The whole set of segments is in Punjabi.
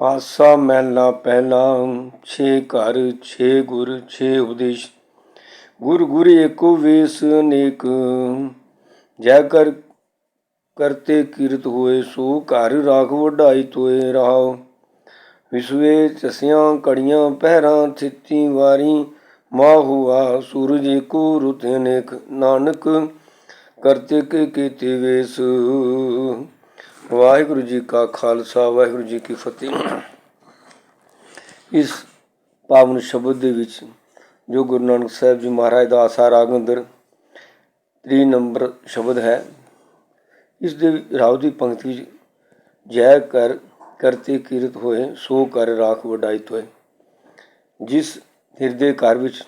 ਆਸਾ ਮਹਿਲਾ ਪਹਿਲਾ ਛੇ ਘਰ, ਛੇ ਗੁਰ, ਛੇ ਉਪਦੇਸ਼ ਗੁਰ ਗੁਰ ਏਕੋ ਵੇਸ ਅਨੇਕ। ਜੈ ਕਰ ਕਰਤੇ ਕੀਰਤ ਹੋਏ, ਸੋ ਘਰ ਰਾਖ ਵਢਾਈ ਤੋਏ ਰਹਾਓ ਵਿਸਵੇ ਚਸਿਆਂ ਕੜੀਆਂ, ਪਹਿਰਾਂ ਥਿੱਤੀ ਵਾਰੀ। ਮਾ ਹੁਆ ਸੂਰਜ ਏਕੋ ਰੁਤ ਅਨੇਕ। ਨਾਨਕ ਕਰਤੇ ਕੇ ਕੀਤੇ ਵੇਸ। ਵਾਹਿਗੁਰੂ ਜੀ ਕਾ ਖਾਲਸਾ, ਵਾਹਿਗੁਰੂ ਜੀ ਕੀ ਫਤਿਹ। ਇਸ ਪਾਵਨ ਸ਼ਬਦ ਦੇ ਵਿੱਚ ਜੋ ਗੁਰੂ ਨਾਨਕ ਸਾਹਿਬ ਜੀ ਮਹਾਰਾਜ ਦਾ ਆਸਾ ਰਾਗ ਅੰਦਰ 3 ਨੰਬਰ ਸ਼ਬਦ ਹੈ, ਇਸ ਦੇ ਰਾਉ ਦੀ ਪੰਕਤੀ ਵਿੱਚ ਜੈ ਕਰ ਕਰਤੇ ਕੀਰਤ ਹੋਏ, ਸੋ ਕਰ ਰਾਖ ਵਡਾਈ ਤੋਏ। ਜਿਸ ਹਿਰਦੇ ਘਰ ਵਿੱਚ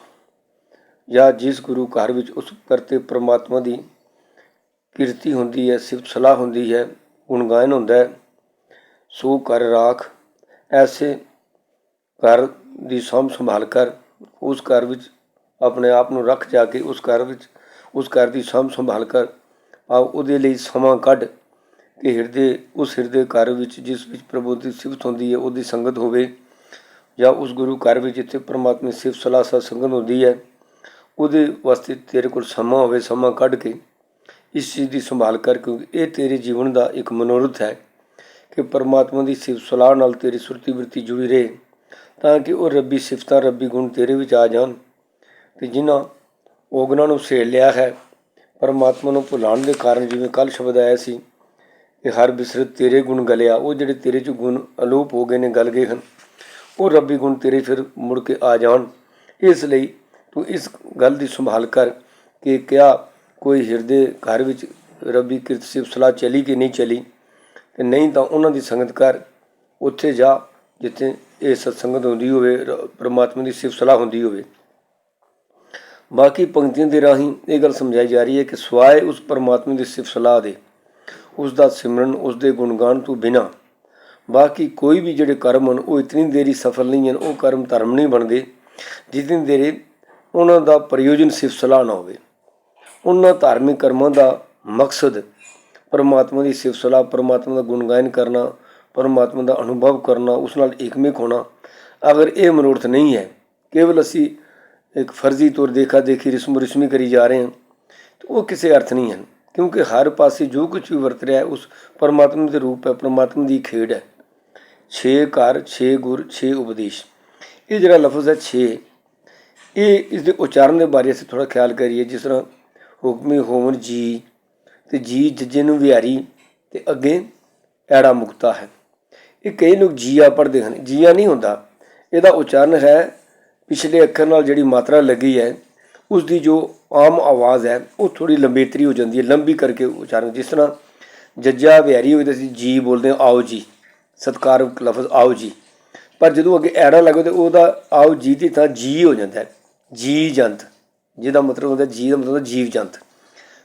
ਜਾਂ ਜਿਸ ਗੁਰੂ ਘਰ ਵਿੱਚ ਉਸ ਕਰਤੇ ਪ੍ਰਮਾਤਮਾ ਦੀ ਕੀਰਤੀ ਹੁੰਦੀ ਹੈ, ਸਿਫਤ ਸਲਾਹ ਹੁੰਦੀ ਹੈ ਗੁਣਗਾਨ ਹੁੰਦਾ ਸੋ ਕਰ, ਰਾਖ, ਐਸੇ ਘਰ ਦੀ ਸਾਂਭ ਸੰਭਾਲ ਕਰ, ਉਸ ਘਰ ਵਿੱਚ ਆਪਣੇ ਆਪ ਨੂੰ ਰੱਖ ਜਾ ਕੇ ਉਸ ਘਰ ਵਿੱਚ ਉਸ ਘਰ ਦੀ ਸਾਂਭ ਸੰਭਾਲ ਕਰ। ਆ ਉਹਦੇ ਲਈ ਸਮਾਂ ਕੱਢ ਕਿ ਹਿਰਦੇ, ਉਸ ਹਿਰਦੇ ਘਰ ਵਿੱਚ ਜਿਸ ਵਿੱਚ ਪ੍ਰਭੂ ਦੀ ਸਿਫਤ ਹੁੰਦੀ ਹੈ, ਉਹਦੀ ਸੰਗਤ ਹੋਵੇ। ਜਾਂ ਉਸ ਗੁਰੂ ਘਰ ਵਿੱਚ ਜਿੱਥੇ ਪਰਮਾਤਮਾ ਦੀ ਸਿਫਤ, ਸਲਾਹ ਸੰਗਤ ਹੁੰਦੀ ਹੈ, ਉਹਦੇ ਵਾਸਤੇ ਤੇਰੇ ਕੋਲ ਸਮਾਂ ਹੋਵੇ, ਸਮਾਂ ਕੱਢ ਕੇ ਇਸ ਚੀਜ਼ ਦੀ ਸੰਭਾਲ ਕਰ, ਕਿਉਂਕਿ ਇਹ ਤੇਰੇ ਜੀਵਨ ਦਾ ਇੱਕ ਮਨੋਰਥ ਹੈ ਕਿ ਪਰਮਾਤਮਾ ਦੀ ਸਿਫਤ, ਸਲਾਹ ਨਾਲ ਤੇਰੀ ਸੁਰਤੀ ਬਿਰਤੀ ਜੁੜੀ ਰਹੇ, ਤਾਂ ਕਿ ਉਹ ਰੱਬੀ ਸਿਫਤਾਂ, ਰੱਬੀ ਗੁਣ ਤੇਰੇ ਵਿੱਚ ਆ ਜਾਣ। ਤੇ ਜਿਨ੍ਹਾਂ ਔਗਣਾਂ ਨੂੰ ਸੇੜ ਲਿਆ ਹੈ, ਪਰਮਾਤਮਾ ਨੂੰ ਭੁਲਾਉਣ ਦੇ ਕਾਰਨ ਜਿਵੇਂ ਕੱਲ ਸ਼ਬਦ ਆਇਆ ਸੀ ਕਿ ਹਰ ਬਿਸਰਤ ਤੇਰੇ ਗੁਣ ਗਲਿਆ, ਉਹ ਜਿਹੜੇ ਤੇਰੇ ਚ ਗੁਣ ਅਲੋਪ ਹੋ ਗਏ ਨੇ, ਗਲ ਗਏ ਹਨ, ਉਹ ਰੱਬੀ ਗੁਣ ਤੇਰੇ ਫਿਰ ਮੁੜ ਕੇ ਆ ਜਾਣ। ਇਸ ਲਈ ਤੂੰ ਇਸ ਗੱਲ ਦੀ ਸੰਭਾਲ ਕਰ ਕਿ ਕਿਆ ਕੋਈ ਹਿਰਦੇ ਘਰ ਵਿੱਚ ਰੱਬੀ ਕਿਰਤ ਸਿਫਤ ਸਲਾਹ ਚਲੀ ਕਿ ਨਹੀਂ ਚਲੀ, ਤੇ ਨਹੀਂ ਤਾਂ ਉਹਨਾਂ ਦੀ ਸੰਗਤ ਕਰ ਉੱਥੇ ਜਾ ਜਿੱਥੇ ਇਹ ਸਤਸੰਗਤ ਹੁੰਦੀ ਹੋਵੇ, ਰ- ਪ੍ਰਮਾਤਮਾ ਦੀ ਸਿਫਤ ਸਲਾਹ ਹੁੰਦੀ ਹੋਵੇ। ਬਾਕੀ ਪੰਕਤੀਆਂ ਦੇ ਰਾਹੀਂ ਇਹ ਗੱਲ ਸਮਝਾਈ ਜਾ ਰਹੀ ਹੈ ਕਿ ਸਵਾਏ ਉਸ ਪਰਮਾਤਮਾ ਦੀ ਸਿਫਤ ਸਲਾਹ ਦੇ। ਉਸ ਦਾ ਸਿਮਰਨ ਉਸ ਦੇ ਗੁਣਗਾਨ ਤੋਂ ਬਿਨਾ। ਬਾਕੀ ਕੋਈ ਵੀ ਜਿਹੜੇ ਕਰਮ ਹਨ, ਉਹ ਇਤਨੀ ਦੇਰੀ ਸਫਲ ਨਹੀਂ ਹਨ, ਉਹ ਕਰਮ ਧਰਮ ਨਹੀਂ ਬਣਦੇ, ਜਿਤਨੀ ਦੇਰੇ ਉਹਨਾਂ ਦਾ ਪ੍ਰਯੋਜਨ ਸਿਫਤ ਸਲਾਹ ਨਾ ਹੋਵੇ। ਉਹਨਾਂ ਧਾਰਮਿਕ ਕਰਮਾਂ ਦਾ ਮਕਸਦ ਪਰਮਾਤਮਾ ਦੀ ਸਿਫਤ ਸਲਾਹ, ਪਰਮਾਤਮਾ ਦਾ ਗੁਣਗਾਨ ਕਰਨਾ, ਪਰਮਾਤਮਾ ਦਾ ਅਨੁਭਵ ਕਰਨਾ, ਉਸ ਨਾਲ ਏਕਮਿਕ ਹੋਣਾ। ਅਗਰ ਇਹ ਮਨੋਰਥ ਨਹੀਂ ਹੈ, ਕੇਵਲ ਅਸੀਂ ਇੱਕ ਫਰਜ਼ੀ ਤੌਰ ਦੇਖਾ ਦੇਖੀ ਰਸਮ ਰਸਮੀ ਕਰੀ ਜਾ ਰਹੇ ਹਾਂ, ਤਾਂ ਉਹ ਕਿਸੇ ਅਰਥ ਨਹੀਂ ਹਨ, ਕਿਉਂਕਿ ਹਰ ਪਾਸੇ ਜੋ ਕੁਝ ਵੀ ਵਰਤ ਰਿਹਾ ਹੈ, ਉਸ ਪਰਮਾਤਮਾ ਦੇ ਰੂਪ ਹੈ, ਪਰਮਾਤਮਾ ਦੀ ਖੇਡ ਹੈ। ਛੇ ਘਰ, ਛੇ ਗੁਰ, ਛੇ ਉਪਦੇਸ਼। ਇਹ ਜਿਹੜਾ ਲਫ਼ਜ਼ ਹੈ ਛੇ, ਇਹ ਇਸ ਦੇ ਉਚਾਰਨ ਦੇ ਬਾਰੇ ਅਸੀਂ ਥੋੜਾ ਖਿਆਲ ਕਰੀਏ, ਜਿਸ ਤਰ੍ਹਾਂ ਹੁਕਮੀ ਹੋਵਨ ਜੀ ਤੇ ਜੀ ਜੱਜੇ ਨੂੰ ਵਿਹਾਰੀ ਤੇ ਅੱਗੇ ਐੜਾ ਮੁਕਤਾ ਹੈ। ਇਹ ਕਈ ਲੋਕ ਜੀਆ ਪੜ੍ਹਦੇ ਹਨ। ਜੀਆ ਨਹੀਂ ਹੁੰਦਾ। ਇਹਦਾ ਉਚਾਰਨ ਹੈ, ਪਿਛਲੇ ਅੱਖਰ ਨਾਲ ਜਿਹੜੀ ਮਾਤਰਾ ਲੱਗੀ ਹੈ ਉਸ ਦੀ ਜੋ ਆਮ ਆਵਾਜ਼ ਹੈ, ਉਹ ਥੋੜੀ ਲੰਬੇਤਰੀ ਹੋ ਜਾਂਦੀ ਹੈ। ਲੰਬੀ ਕਰਕੇ ਉਚਾਰਨ। ਜਿਸ ਤਰ੍ਹਾਂ ਜੱਜਾ ਵਿਹਾਰੀ ਹੋਵੇ ਤਾਂ ਅਸੀਂ ਜੀ ਬੋਲਦੇ ਹਾਂ, ਆਓ ਜੀ। ਸਤਿਕਾਰਕ ਲਫ਼ਜ਼ ਆਓ ਜੀ। ਪਰ ਜਦੋਂ ਅੱਗੇ ਐੜਾ ਲੱਗੋ ਤੇ ਉਹਦਾ ਆਓ ਜੀ ਦੀ ਥਾਂ ਜੀ ਹੋ ਜਾਂਦਾ ਹੈ। ਜੀ ਜੰਤ। ਜਿਹਦਾ ਮਤਲਬ ਹੁੰਦਾ ਜੀ ਦਾ ਮਤਲਬ ਜੀਵ ਜੰਤ।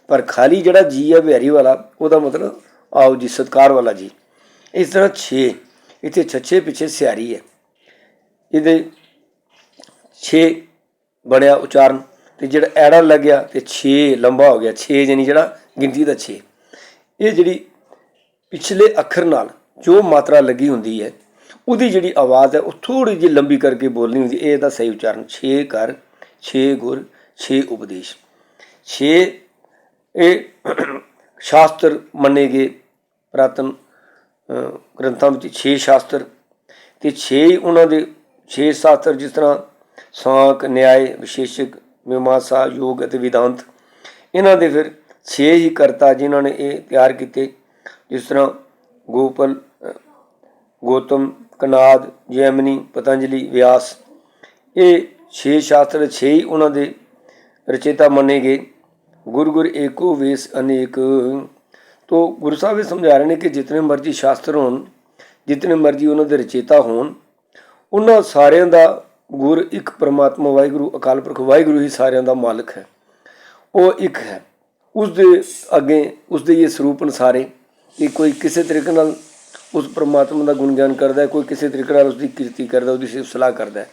ਪਰ ਖਾਲੀ ਜਿਹੜਾ ਜੀ ਹੈ ਬਿਹਾਰੀ ਵਾਲਾ, ਉਹਦਾ ਮਤਲਬ ਆਓ ਜੀ, ਸਤਕਾਰ ਵਾਲਾ ਜੀ ਇਸ ਤਰ੍ਹਾਂ 6 ਇੱਥੇ ਛੱਛੇ ਪਿੱਛੇ ਸਿਆਰੀ ਹੈ। ਇਹਦੇ 6 ਬਣਿਆ ਉਚਾਰਨ ਤੇ ਜਿਹੜਾ ਐੜਾ ਲੱਗਿਆ ਤੇ 6 ਲੰਬਾ ਹੋ ਗਿਆ। 6 ਯਾਨੀ ਜਿਹੜਾ ਗਿਣਤੀ ਦਾ 6 ਇਹ ਜਿਹੜੀ ਪਿਛਲੇ ਅੱਖਰ ਨਾਲ ਜੋ ਮਾਤਰਾ ਲੱਗੀ ਹੁੰਦੀ ਹੈ, ਉਹਦੀ ਜਿਹੜੀ ਆਵਾਜ਼ ਹੈ, ਉਹ ਥੋੜੀ ਜਿਹੀ ਲੰਬੀ ਕਰਕੇ ਬੋਲਣੀ ਹੁੰਦੀ ਹੈ। ਇਹ ਦਾ ਸਹੀ ਉਚਾਰਨ। 6 ਕਰ 6 ਗੁਰ 6 ਉਪਦੇਸ਼। 6 ਇਹ ਸ਼ਾਸਤਰ ਮੰਨੇ ਗਏ ਪ੍ਰਾਤਨ ਗ੍ਰੰਥਾਂ ਵਿੱਚ। 6 ਸ਼ਾਸਤਰ ਤੇ 6 ਉਹਨਾਂ ਦੇ 6 ਸ਼ਾਸਤਰ ਜਿਸ ਤਰ੍ਹਾਂ ਸਾਂਕ ਨਿਆਏ ਵਿਸ਼ੇਸ਼ਕ ਮੀਮਾਂਸਾ ਯੋਗ ਅਤੇ ਵਿਦਾਂਤ। ਇਹਨਾਂ ਦੇ ਫਿਰ 6 ਹੀ ਕਰਤਾ ਜਿਨ੍ਹਾਂ ਨੇ ਇਹ ਤਿਆਰ ਕੀਤੇ। ਜਿਸ ਤਰ੍ਹਾਂ ਗੋਪਲ ਅ, ਗੌਤਮ ਕਨਾਦ ਜੈਮਨੀ ਪਤੰਜਲੀ ਵਿਆਸ। ਇਹ 6 ਸ਼ਾਸਤਰ 6 ਹੀ ਉਹਨਾਂ ਦੇ ਰਚੇਤਾ ਮੰਨੇ ਗਏ ਗੁਰ ਗੁਰ ਏਕੋ ਵੇਸ ਅਨੇਕ। ਤੋ ਗੁਰੂ ਸਾਹਿਬ ਇਹ ਸਮਝਾ ਰਹੇ ਨੇ ਕਿ ਜਿਤਨੇ ਮਰਜ਼ੀ ਸ਼ਾਸਤਰ ਹੋਣ, ਜਿਤਨੇ ਮਰਜ਼ੀ ਉਹਨਾਂ ਦੇ ਰਚੇਤਾ ਹੋਣ, ਉਹਨਾਂ ਸਾਰਿਆਂ ਦਾ ਗੁਰ ਇੱਕ ਪ੍ਰਮਾਤਮਾ ਵਾਹਿਗੁਰੂ, ਅਕਾਲ ਪੁਰਖ ਵਾਹਿਗੁਰੂ ਹੀ ਸਾਰਿਆਂ ਦਾ ਮਾਲਕ ਹੈ। ਉਹ ਇੱਕ ਹੈ। ਉਸ ਦੇ ਅੱਗੇ, ਉਸ ਦੇ ਇਹ ਸਰੂਪ ਅਨੁਸਾਰੇ ਕਿ ਕੋਈ ਕਿਸੇ ਤਰੀਕੇ ਨਾਲ ਉਸ ਪ੍ਰਮਾਤਮਾ ਦਾ ਗੁਣਗਾਨ ਕਰਦਾ ਹੈ, ਕੋਈ ਕਿਸੇ ਤਰੀਕੇ ਨਾਲ ਉਸ ਦੀ ਕੀਰਤੀ ਕਰਦਾ ਉਹਦੀ ਸਿਫਤ ਸਲਾਹ ਕਰਦਾ ਹੈ।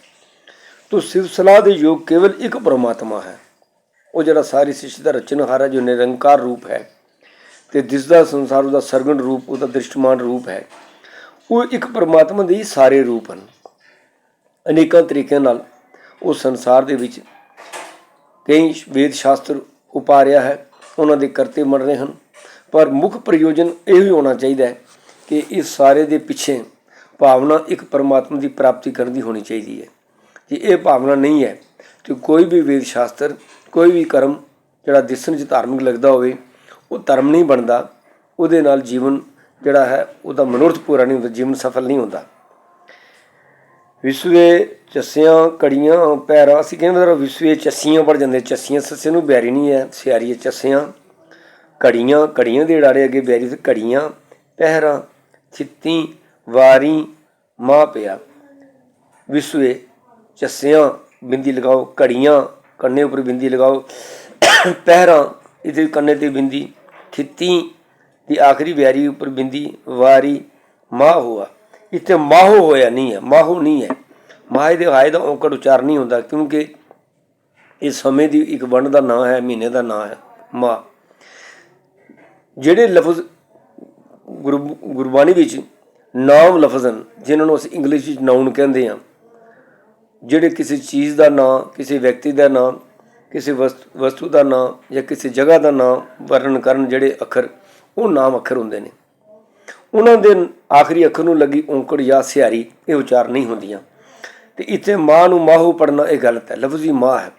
ਤੋ ਸਿਫਤ ਸਲਾਹ ਦੇ ਯੋਗ ਕੇਵਲ ਇੱਕ ਪ੍ਰਮਾਤਮਾ ਹੈ। ਉਹ ਜਿਹੜਾ ਸਾਰੀ ਸ੍ਰਿਸ਼ਟੀ ਦਾ ਰਚਨਹਾਰ ਹੈ, ਜੋ ਨਿਰੰਕਾਰ ਰੂਪ ਹੈ ਤੇ ਦਿਸਦਾ ਸੰਸਾਰ ਉਹਦਾ ਸਰਗਣ ਰੂਪ, ਉਹਦਾ ਦ੍ਰਿਸ਼ਟਮਾਨ ਰੂਪ ਹੈ, ਉਹ ਇੱਕ ਪਰਮਾਤਮਾ ਦੇ ਸਾਰੇ ਰੂਪ ਹਨ। ਅਨੇਕਾਂ ਤਰੀਕਿਆਂ ਨਾਲ ਉਹ ਸੰਸਾਰ ਦੇ ਵਿੱਚ ਕਈ ਵੇਦ ਸ਼ਾਸਤਰ ਉਪਾਰਿਆ ਹੈ, ਉਹਨਾਂ ਦੇ ਕਰਤੇ ਬਣ ਰਹੇ ਹਨ, ਪਰ ਮੁੱਖ ਪ੍ਰਯੋਜਨ ਇਹ ਹੀ ਹੋਣਾ ਚਾਹੀਦਾ ਹੈ ਕਿ ਇਸ ਸਾਰੇ ਦੇ ਪਿੱਛੇ ਭਾਵਨਾ ਇੱਕ ਪਰਮਾਤਮਾ ਦੀ ਪ੍ਰਾਪਤੀ ਕਰਨ ਦੀ ਹੋਣੀ ਚਾਹੀਦੀ ਹੈ। ਜੇ ਇਹ ਭਾਵਨਾ ਨਹੀਂ ਹੈ, ਤੇ ਕੋਈ ਵੀ ਵੇਦ ਸ਼ਾਸਤਰ ਕੋਈ ਵੀ ਕਰਮ ਜਿਹੜਾ ਦਿਸਣ 'ਚ ਧਾਰਮਿਕ ਲੱਗਦਾ ਹੋਵੇ, ਉਹ ਧਰਮ ਨਹੀਂ ਬਣਦਾ, ਉਹਦੇ ਨਾਲ ਜੀਵਨ ਜਿਹੜਾ ਹੈ, ਉਹਦਾ ਮਨੋਰਥ ਪੂਰਾ ਨਹੀਂ ਹੁੰਦਾ, ਜੀਵਨ ਸਫਲ ਨਹੀਂ ਹੁੰਦਾ। ਵਿਸਵੇ ਚੱਸੀਆਂ, ਕੜੀਆਂ, ਪੈਰਾਂ, ਅਸੀਂ ਕਹਿੰਦੇ ਮਤਲਬ ਵਿਸਵੇ ਚੱਸੀਆਂ ਪੜ ਜਾਂਦੇ, ਚੱਸੀਆਂ ਸੱਸੇ ਨੂੰ ਬੈਰੀ ਨਹੀਂ ਹੈ, ਸਿਆਰੀ ਹੈ ਚੱਸੀਆਂ। ਕੜੀਆਂ ਕੜੀਆਂ ਦੇ ੜਾੜੇ ਅੱਗੇ ਬੈਰੀ ਤੇ ਕੜੀਆਂ, ਪਹਿਰਾਂ ਛਿੱਤੀ ਵਾਰੀ, ਮਾਂ ਪਿਆ। ਵਿਸਵੇ ਚੱਸੀਆਂ, ਬਿੰਦੀ ਲਗਾਓ, ਕੜੀਆਂ ਕੰਨੇ ਉੱਪਰ ਬਿੰਦੀ ਲਗਾਓ। ਪਹਿਰਾਂ ਇਹਦੇ ਕੰਨੇ ਤੇ ਬਿੰਦੀ, ਖਿੱਤੀ ਦੀ ਆਖਰੀ ਬਿਆਰੀ ਉੱਪਰ ਬਿੰਦੀ, ਵਾਰੀ, ਮਾਹ ਹੋਆ। ਇੱਥੇ ਮਾਹੋ ਹੋਇਆ ਨਹੀਂ ਹੈ, ਮਾਹੋ ਨਹੀਂ ਹੈ। ਮਾਹੇ ਦੇ ਹਾਏ ਦਾ ਔਂਕੜ ਉਚਾਰ ਨਹੀਂ ਹੁੰਦਾ ਕਿਉਂਕਿ ਇਹ ਸਮੇਂ ਦੀ ਇੱਕ ਵੰਡ ਦਾ ਨਾਂ ਹੈ, ਮਹੀਨੇ ਦਾ ਨਾਂ ਹੈ, ਮਾਹ। ਜਿਹੜੇ ਲਫ਼ਜ਼ ਗੁਰੂ ਗੁਰਬਾਣੀ ਵਿੱਚ ਨਾਮ ਲਫ਼ਜ਼ ਹਨ, ਜਿਨ੍ਹਾਂ ਨੂੰ ਅਸੀਂ ਇੰਗਲਿਸ਼ ਵਿੱਚ ਨਾਉਨ ਕਹਿੰਦੇ ਹਾਂ ਜਿਹੜੇ ਕਿਸੇ ਚੀਜ਼ ਦਾ ਨਾਂ, ਕਿਸੇ ਵਿਅਕਤੀ ਦਾ ਨਾਂ, ਕਿਸੇ ਵਸਤ- ਵਸਤੂ ਦਾ ਨਾਂ ਜਾਂ ਕਿਸੇ ਜਗ੍ਹਾ ਦਾ ਨਾਂ ਵਰਣਨ ਕਰਨ ਜਿਹੜੇ ਅੱਖਰ, ਉਹ ਨਾਮ ਅੱਖਰ ਹੁੰਦੇ ਨੇ। ਉਹਨਾਂ ਦੇ ਆਖਰੀ ਅੱਖਰ ਨੂੰ ਲੱਗੀ ਔਂਕੜ ਜਾਂ ਸਿਹਾਰੀ, ਇਹ ਉਚਾਰ ਨਹੀਂ ਹੁੰਦੀਆਂ। ਤੇ ਇੱਥੇ ਮਾਂ ਨੂੰ ਮਾਹੂ ਪੜਨਾ ਇਹ ਗਲਤ ਹੈ ਲਫ਼ਜ਼ੀ ਮਾਂ ਹੈ।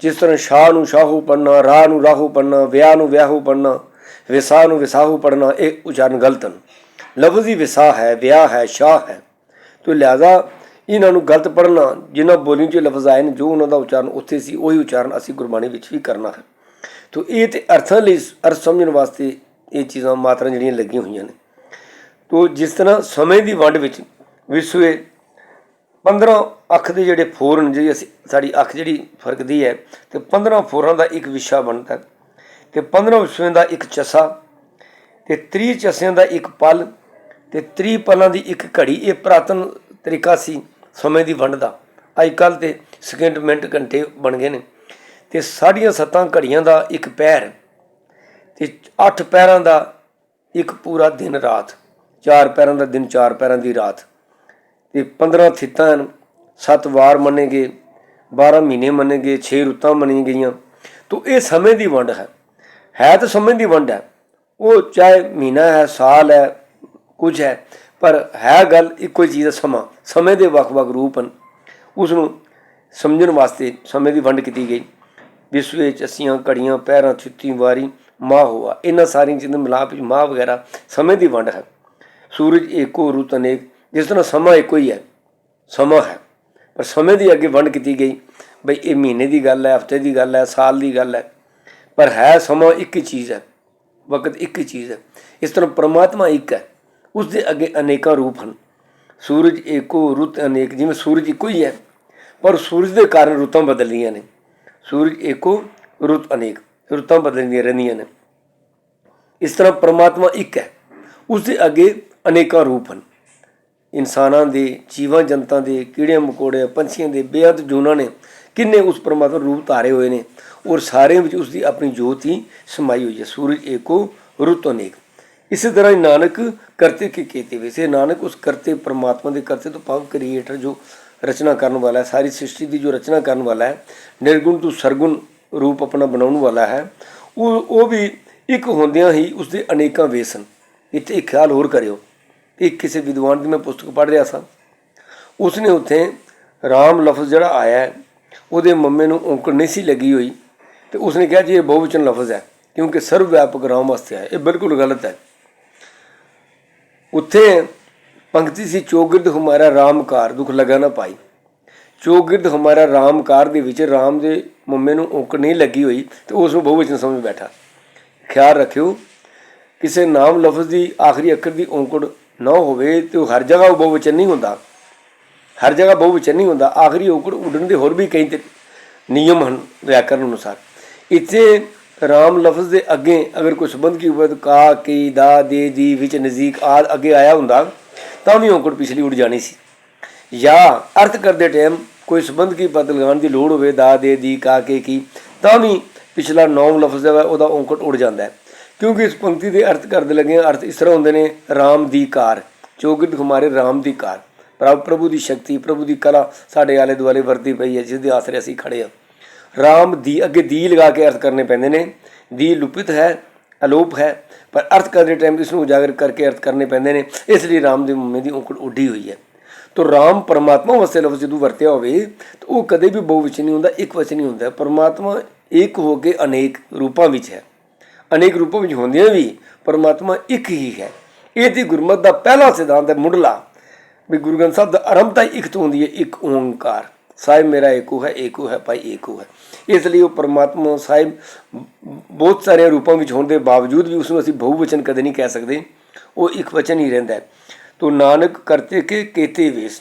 ਜਿਸ ਤਰ੍ਹਾਂ ਸ਼ਾਹ ਨੂੰ ਸ਼ਾਹੂ ਪੜਨਾ ਰਾਹ ਨੂੰ ਰਾਹੂ ਪੜਨਾ ਵਿਆਹ ਨੂੰ ਵਿਆਹੂ ਪੜਨਾ ਵਿਸਾਹ ਨੂੰ ਵਿਸਾਹੂ ਪੜਨਾ ਇਹ ਉਚਾਰਨ ਗਲਤ ਹਨ। ਲਫ਼ਜ਼ੀ ਵਿਸਾਹ ਹੈ, ਵਿਆਹ ਹੈ, ਸ਼ਾਹ ਹੈ। ਤੋ ਲਿਹਾਜ਼ਾ ਇਹਨਾਂ ਨੂੰ ਗਲਤ ਪੜਨਾ ਜਿਨ੍ਹਾਂ ਬੋਲੀਆਂ 'ਚ ਲਫ਼ਜ਼ ਆਏ ਨੇ, ਜੋ ਉਹਨਾਂ ਦਾ ਉਚਾਰਨ ਉੱਥੇ ਸੀ, ਉਹੀ ਉਚਾਰਨ ਅਸੀਂ ਗੁਰਬਾਣੀ ਵਿੱਚ ਵੀ ਕਰਨਾ ਹੈ। ਤੋ ਇਹ ਤੇ ਅਰਥਾਂ ਲਈ ਅਰਥ ਸਮਝਣ ਵਾਸਤੇ ਇਹ ਚੀਜ਼ਾਂ ਮਾਤਰਾ ਜਿਹੜੀਆਂ ਲੱਗੀਆਂ ਹੋਈਆਂ ਨੇ। ਤੋ ਜਿਸ ਤਰ੍ਹਾਂ ਸਮੇਂ ਦੀ ਵੰਡ ਵਿੱਚ ਵਿਸਵੇ 15 ਅੱਖ ਦੇ ਜਿਹੜੇ ਫੋਰ ਨੇ, ਜਿਹੜੀ ਅਸੀਂ, ਸਾਡੀ ਅੱਖ ਜਿਹੜੀ ਫਰਕਦੀ ਹੈ, ਤੇ 15 ਫੋਰਾਂ ਦਾ ਇੱਕ ਵਿਸ਼ਾ ਬਣਦਾ ਹੈ ਤੇ 15 ਵਿਸ਼ਵਿਆਂ ਦਾ ਇੱਕ ਚਸਾ, ਤੇ 30 ਚਸਿਆਂ ਦਾ ਇੱਕ ਪਲ, ਤੇ 30 ਪਲਾਂ ਦੀ ਇੱਕ ਘੜੀ, ਇਹ ਪ੍ਰਾਤਨ ਤਰੀਕਾ ਸੀ। ਸਮੇਂ ਦੀ ਵੰਡ ਦਾ। ਅੱਜ ਕੱਲ ਤੇ ਸਕਿੰਟ ਮਿੰਟ ਘੰਟੇ ਬਣ ਗਏ ਨੇ। ਤੇ ਸਾਡੀਆਂ ਸੱਤਾਂ ਘੜੀਆਂ ਦਾ ਇੱਕ ਪੈਰ ਤੇ ਅੱਠ ਪੈਰਾਂ ਦਾ ਇੱਕ ਪੂਰਾ ਦਿਨ ਰਾਤ। ਚਾਰ ਪੈਰਾਂ ਦਾ ਦਿਨ, ਚਾਰ ਪੈਰਾਂ ਦੀ ਰਾਤ। ਤੇ 15 ਥਿੱਤਾਂ ਹਨ। ਸੱਤ ਵਾਰ ਮੰਨੇਗੇ 12 ਮਹੀਨੇ ਮੰਨੇਗੇ 6 ਰੁੱਤਾਂ ਮੰਨੀਆਂ ਗਈਆਂ। ਤੋ ਇਹ ਸਮੇਂ ਦੀ ਵੰਡ ਹੈ। ਹੈ ਤਾਂ ਸਮੇਂ ਦੀ ਵੰਡ ਹੈ। ਉਹ ਚਾਹੇ ਮਹੀਨਾ ਹੈ, ਸਾਲ ਹੈ, ਕੁਝ ਹੈ। ਪਰ ਹੈ ਗੱਲ ਇੱਕੋ ਹੀ ਚੀਜ਼ ਦਾ ਸਮਾਂ। ਸਮੇਂ ਦੇ ਵੱਖ-ਵੱਖ ਰੂਪ ਹਨ। ਉਸ ਨੂੰ ਸਮਝਣ ਵਾਸਤੇ ਸਮੇਂ ਦੀ ਵੰਡ ਕੀਤੀ ਗਈ। ਵਿਸ਼ਵ ਵਿੱਚ ਅਸੀਆਂ, ਘੜੀਆਂ, ਪੈਰਾਂ, ਛੁੱਤੀ, ਵਾਰੀ ਮਾਹ ਹੋਆ। ਇਹਨਾਂ ਸਾਰੀਆਂ ਚੀਜ਼ਾਂ ਦੇ ਮਿਲਾਪ ਵਿੱਚ ਮਾਹ ਵਗੈਰਾ ਸਮੇਂ ਦੀ ਵੰਡ ਹੈ। ਸੂਰਜ ਏਕੋ ਰੁੱਤ ਅਨੇਕ। ਜਿਸ ਤਰ੍ਹਾਂ ਸਮਾਂ ਇੱਕੋ ਹੀ ਹੈ। ਸਮਾਂ ਹੈ। ਪਰ ਸਮੇਂ ਦੀ ਅੱਗੇ ਵੰਡ ਕੀਤੀ ਗਈ। ਬਈ ਇਹ ਮਹੀਨੇ ਦੀ ਗੱਲ ਹੈ, ਹਫ਼ਤੇ ਦੀ ਗੱਲ ਹੈ, ਸਾਲ ਦੀ ਗੱਲ ਹੈ। ਪਰ ਹੈ ਸਮਾਂ ਇੱਕ ਹੀ ਚੀਜ਼ ਹੈ। ਵਕਤ ਇੱਕ ਹੀ ਚੀਜ਼ ਹੈ। ਇਸ ਤਰ੍ਹਾਂ ਪਰਮਾਤਮਾ ਇੱਕ ਹੈ। ਉਸ ਦੇ ਅੱਗੇ ਅਨੇਕਾਂ ਰੂਪ ਹਨ। ਸੂਰਜ ਏਕੋ ਰੁੱਤ ਅਨੇਕ, ਜਿਵੇਂ ਸੂਰਜ ਇੱਕੋ ਹੀ ਹੈ, ਪਰ ਸੂਰਜ ਦੇ ਕਾਰਨ ਰੁੱਤਾਂ ਬਦਲਦੀਆਂ ਨੇ। ਸੂਰਜ ਏਕੋ ਰੁੱਤ ਅਨੇਕ, ਰੁੱਤਾਂ ਬਦਲਦੀਆਂ ਰਹਿੰਦੀਆਂ ਨੇ। ਇਸ ਤਰ੍ਹਾਂ ਪ੍ਰਮਾਤਮਾ ਇੱਕ ਹੈ ਉਸ ਦੇ ਅੱਗੇ ਅਨੇਕਾਂ ਰੂਪ ਹਨ। ਇਨਸਾਨਾਂ ਦੇ, ਜੀਵਾਂ ਜੰਤਾਂ ਦੇ ਕੀੜੇ ਮਕੌੜੇ ਪੰਛੀਆਂ ਦੇ, ਬੇਅਦ ਜੂਨਾਂ ਨੇ ਕਿੰਨੇ ਉਸ ਪਰਮਾਤਮਾ ਰੂਪ ਧਾਰੇ ਹੋਏ ਨੇ ਔਰ ਸਾਰਿਆਂ ਵਿੱਚ ਉਸ ਦੀ ਆਪਣੀ ਜੋਤ ਹੀ ਸਮਾਈ ਹੋਈ ਹੈ। ਸੂਰਜ ਏਕੋ ਰੁੱਤ ਅਨੇਕ। ਇਸੇ ਤਰ੍ਹਾਂ ਹੀ ਨਾਨਕ ਕਰਤੇ ਕੇ ਕੀਤੇ ਵੈਸੇ ਨਾਨਕ ਉਸ ਕਰਤੇ ਪਰਮਾਤਮਾ ਦੇ ਕਰਤੇ ਤੋਂ ਭਾਵ ਕ੍ਰੀਏਟਰ ਜੋ ਰਚਨਾ ਕਰਨ ਵਾਲਾ ਹੈ ਸਾਰੀ ਸ੍ਰਿਸ਼ਟੀ ਦੀ ਜੋ ਰਚਨਾ ਕਰਨ ਵਾਲਾ ਹੈ ਨਿਰਗੁਣ ਤੋਂ ਸਰਗੁਣ ਰੂਪ ਆਪਣਾ ਬਣਾਉਣ ਵਾਲਾ ਹੈ ਉਹ ਉਹ ਵੀ ਇੱਕ ਹੁੰਦਿਆਂ ਹੀ ਉਸ ਦੇ ਅਨੇਕਾਂ ਵੇਸਨ ਇੱਥੇ ਇੱਕ ਖਿਆਲ ਹੋਰ ਕਰਿਓ। ਇੱਕ ਕਿਸੇ ਵਿਦਵਾਨ ਦੀ ਮੈਂ ਪੁਸਤਕ ਪੜ੍ਹ ਰਿਹਾ ਸਾਂ। ਉਸਨੇ ਉੱਥੇ ਰਾਮ ਲਫ਼ਜ਼ ਜਿਹੜਾ ਆਇਆ ਹੈ, ਉਹਦੇ ਮੰਮੇ ਨੂੰ ਔਂਕੜ ਨਹੀਂ ਸੀ ਲੱਗੀ ਹੋਈ। ਤੇ ਉਸਨੇ ਕਿਹਾ ਜੀ ਇਹ ਬਹੁਵਚਨ ਲਫ਼ਜ਼ ਹੈ ਕਿਉਂਕਿ ਸਰਵ ਵਿਆਪਕ ਰਾਮ ਵਾਸਤੇ ਹੈ ਇਹ ਬਿਲਕੁਲ ਗਲਤ ਹੈ। ਉੱਥੇ ਪੰਕਤੀ ਸੀ ਚੌਗਿਰਦ ਹਮਾਰਾ ਰਾਮਕਾਰ ਦੁੱਖ ਲਗਾ ਨਾ ਪਾਈ ਚੌਗਿਰਦ ਹਮਾਰਾ ਰਾਮਕਾਰ ਦੇ ਵਿੱਚ ਰਾਮ ਦੇ ਮੰਮੇ ਨੂੰ ਔਂਕੜ ਨਹੀਂ ਲੱਗੀ ਹੋਈ ਤੇ ਉਸ ਨੂੰ ਬਹੁਵਚਨ ਸਮਝ ਬੈਠਾ। ਖਿਆਲ ਰੱਖਿਓ, ਕਿਸੇ ਨਾਮ ਲਫ਼ਜ਼ ਦੀ ਆਖਰੀ ਅੱਖਰ ਦੀ ਔਂਕੜ ਨਾ ਹੋਵੇ ਤੇ ਉਹ ਹਰ ਜਗ੍ਹਾ ਉਹ ਬਹੁਵਚਨ ਨਹੀਂ ਹੁੰਦਾ। ਹਰ ਜਗ੍ਹਾ ਬਹੁਵਚਨ ਨਹੀਂ ਹੁੰਦਾ। ਆਖਰੀ ਔਂਕੜ ਉੱਡਣ ਦੇ ਹੋਰ ਵੀ ਕਈ ਨਿਯਮ ਹਨ ਵਿਆਕਰਨ ਅਨੁਸਾਰ। ਇੱਥੇ ਰਾਮ ਲਫ਼ਜ਼ ਦੇ ਅੱਗੇ ਅਗਰ ਕੋਈ ਸੰਬੰਧ ਕੀ ਹੋਵੇ ਤਾਂ ਕਾ, ਕੀ, ਦਾ, ਦੇ ਦੀ ਵਿੱਚ ਨਜ਼ਦੀਕ ਆਦ ਅੱਗੇ ਆਇਆ ਹੁੰਦਾ, ਤਾਂ ਵੀ ਔਂਕੜ ਪਿਛਲੀ ਉੱਡ ਜਾਣੀ ਸੀ। ਜਾਂ ਅਰਥ ਕਰਦੇ ਟਾਈਮ ਕੋਈ ਸੰਬੰਧ ਕੀ ਪਦ ਲਗਾਉਣ ਦੀ ਲੋੜ ਹੋਵੇ, ਦਾ, ਦੇ ਦੀ ਕਾ, ਕੇ, ਕੀ, ਤਾਂ ਵੀ ਪਿਛਲਾ ਨੌਮ ਲਫ਼ਜ਼ ਹੈ, ਉਹਦਾ ਔਂਕੜ ਉੱਡ ਜਾਂਦਾ ਹੈ। ਕਿਉਂਕਿ ਇਸ ਪੰਕਤੀ ਦੇ ਅਰਥ ਕਰਦੇ ਲੱਗੇ ਅਰਥ ਇਸ ਤਰ੍ਹਾਂ ਹੁੰਦੇ ਨੇ, ਰਾਮ ਦੀ ਕਾਰ ਚੌਗਿਰਦ ਹਮਾਰੇ ਰਾਮ ਦੀ ਕਾਰ। ਪ੍ਰਭ, ਪ੍ਰਭੂ ਦੀ ਸ਼ਕਤੀ, ਪ੍ਰਭੂ ਦੀ ਕਲਾ ਸਾਡੇ ਆਲੇ ਦੁਆਲੇ ਵਰਦੀ ਪਈ ਹੈ ਜਿਸ ਦੇ ਆਸਰੇ ਅਸੀਂ ਖੜੇ ਹਾਂ। ਰਾਮ ਦੀ ਅੱਗੇ ਦੀ ਲਗਾ ਕੇ ਅਰਥ ਕਰਨੇ ਪੈਂਦੇ ਨੇ। ਦੀ ਲੁਪਿਤ ਹੈ, ਅਲੋਪ ਹੈ, ਪਰ ਅਰਥ ਕਰਦੇ ਟਾਈਮ ਇਸ ਨੂੰ ਉਜਾਗਰ ਕਰਕੇ ਅਰਥ ਕਰਨੇ ਪੈਂਦੇ ਨੇ। ਇਸ ਲਈ ਰਾਮ ਦੇ ਮੁੰਮੇ ਦੀ ਔਂਕੜ ਉੱਡੀ ਹੋਈ ਹੈ। ਤੋ ਰਾਮ ਪਰਮਾਤਮਾ ਵਾਸਤੇ ਲਫ਼ਜ਼ ਜਦੋਂ ਵਰਤਿਆ ਹੋਵੇ, ਤਾਂ ਉਹ ਕਦੇ ਵੀ ਬਹੁ ਵਿੱਚ ਨਹੀਂ ਹੁੰਦਾ ਇੱਕ ਵਿੱਚ ਨਹੀਂ ਹੁੰਦਾ। ਪਰਮਾਤਮਾ ਇੱਕ ਹੋ ਕੇ ਅਨੇਕ ਰੂਪਾਂ ਵਿੱਚ ਹੈ। ਅਨੇਕ ਰੂਪਾਂ ਵਿੱਚ ਹੁੰਦਿਆਂ ਵੀ, ਪਰਮਾਤਮਾ ਇੱਕ ਹੀ ਹੈ। ਇਹ ਤੇ ਗੁਰਮਤ ਦਾ ਪਹਿਲਾ ਸਿਧਾਂਤ ਹੈ ਮੁੱਢਲਾ। ਵੀ ਗੁਰੂ ਗ੍ਰੰਥ ਸਾਹਿਬ ਦਾ ਆਰੰਭਤਾ ਹੀ ਇੱਕ ਤੋਂ ਹੁੰਦੀ ਹੈ, ਇੱਕ ਓੰਕਾਰ। ਸਾਹਿਬ ਮੇਰਾ ਏਕੋ ਹੈ ਏਕੋ ਹੈ ਭਾਈ ਏਕੋ ਹੈ ਇਸ ਲਈ ਉਹ ਪਰਮਾਤਮਾ ਸਾਹਿਬ ਬਹੁਤ ਸਾਰੇ ਰੂਪਾਂ ਵਿੱਚ ਹੋਣ ਦੇ ਬਾਵਜੂਦ ਵੀ ਉਸ ਨੂੰ ਅਸੀਂ ਬਹੁਵਚਨ ਕਦੇ ਨਹੀਂ ਕਹਿ ਸਕਦੇ ਉਹ ਇੱਕ ਵਚਨ ਹੀ ਰਹਿੰਦਾ ਹੈ ਤੋ ਨਾਨਕ ਕਰਤੇ ਕੇ ਕੇਤੇ ਵੇਸ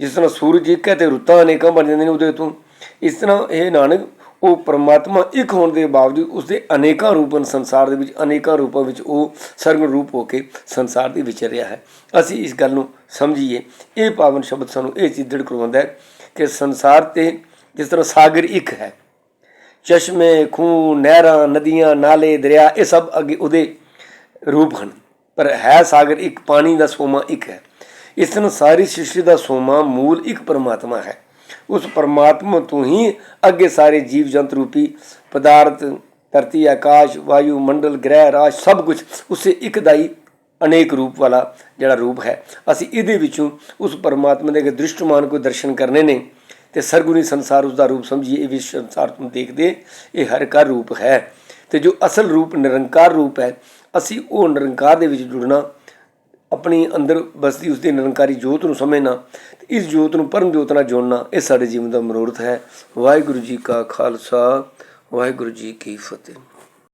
ਜਿਸ ਤਰ੍ਹਾਂ ਸੂਰਜ ਇੱਕ ਹੈ ਤੇ ਰੁੱਤਾਂ ਅਨੇਕਾਂ ਬਣ ਜਾਂਦੇ ਨੇ ਉਹਦੇ ਤੋਂ ਇਸ ਤਰ੍ਹਾਂ ਇਹ ਨਾਨਕ ਉਹ ਪਰਮਾਤਮਾ ਇੱਕ ਹੋਣ ਦੇ ਬਾਵਜੂਦ ਉਸਦੇ ਅਨੇਕਾਂ ਰੂਪ ਸੰਸਾਰ ਦੇ ਵਿੱਚ ਅਨੇਕਾਂ ਰੂਪਾਂ ਵਿੱਚ ਉਹ ਸਰਗੁਣ ਰੂਪ ਹੋ ਕੇ ਸੰਸਾਰ ਦੇ ਵਿੱਚ ਰਿਹਾ ਹੈ ਅਸੀਂ ਇਸ ਗੱਲ ਨੂੰ ਸਮਝੀਏ ਇਹ ਪਾਵਨ ਸ਼ਬਦ ਸਾਨੂੰ ਇਹ ਚੀਜ਼ ਦ੍ਰਿੜ ਕਰਵਾਉਂਦਾ ਹੈ ਕਿ ਸੰਸਾਰ ਤੇ ਜਿਸ ਤਰ੍ਹਾਂ ਸਾਗਰ ਇੱਕ ਹੈ, ਚਸ਼ਮੇ ਖੂਹ ਨਹਿਰਾਂ, ਨਦੀਆਂ, ਨਾਲੇ, ਦਰਿਆ, ਇਹ ਸਭ ਅੱਗੇ ਉਹਦੇ ਰੂਪ ਹਨ। ਪਰ ਹੈ ਸਾਗਰ ਇੱਕ, ਪਾਣੀ ਦਾ ਸੋਮਾ ਇੱਕ ਹੈ। ਇਸ ਤਰ੍ਹਾਂ ਸਾਰੀ ਸ੍ਰਿਸ਼ਟੀ ਦਾ ਸੋਮਾ ਮੂਲ ਇੱਕ ਪਰਮਾਤਮਾ ਹੈ। ਉਸ ਪਰਮਾਤਮਾ ਤੋਂ ਹੀ ਅੱਗੇ ਸਾਰੇ ਜੀਵ, ਜੰਤ, ਰੂਪੀ ਪਦਾਰਥ, ਧਰਤੀ, ਆਕਾਸ਼, ਵਾਯੂ, ਮੰਡਲ, ਗ੍ਰਹਿ, ਰਾਜ, ਸਭ ਕੁਝ ਉਸੇ ਇੱਕ ਦਾ ਹੀ ਅਨੇਕ ਰੂਪ ਵਾਲਾ ਜਿਹੜਾ ਰੂਪ ਹੈ। ਅਸੀਂ ਇਹਦੇ ਵਿੱਚੋਂ ਉਸ ਪਰਮਾਤਮਾ ਦੇ ਅਗੇ ਦ੍ਰਿਸ਼ਟਮਾਨ ਕੋਈ ਦਰਸ਼ਨ ਕਰਨੇ ਨੇ ਤੇ ਸਰਗੁਣੀ ਸੰਸਾਰ ਉਸ ਦਾ ਰੂਪ ਸਮਝੀਏ, ਇਹ ਵਿਸ਼ਵ ਸੰਸਾਰ ਤੋਂ ਦੇਖਦੇ ਇਹ ਹਰ ਕਾ ਰੂਪ ਹੈ। ਤੇ ਜੋ ਅਸਲ ਰੂਪ ਨਿਰੰਕਾਰ ਰੂਪ ਹੈ, ਅਸੀਂ ਉਹ ਨਿਰੰਕਾਰ ਦੇ ਵਿੱਚ ਜੁੜਨਾ, ਆਪਣੀ ਅੰਦਰ ਬਸਦੀ ਉਸ ਦੀ ਨਿਰੰਕਾਰੀ ਜੋਤ ਨੂੰ ਸਮਝਣਾ, ਤੇ ਇਸ ਜੋਤ ਨੂੰ ਪਰਮ ਜੋਤ ਨਾਲ ਜੋੜਨਾ, ਇਹ ਸਾਡੇ ਜੀਵਨ ਦਾ ਮਨੋਰਥ ਹੈ। ਵਾਹਿਗੁਰੂ ਜੀ ਕਾ ਖਾਲਸਾ, ਵਾਹਿਗੁਰੂ ਜੀ ਕੀ ਫਤਿਹ।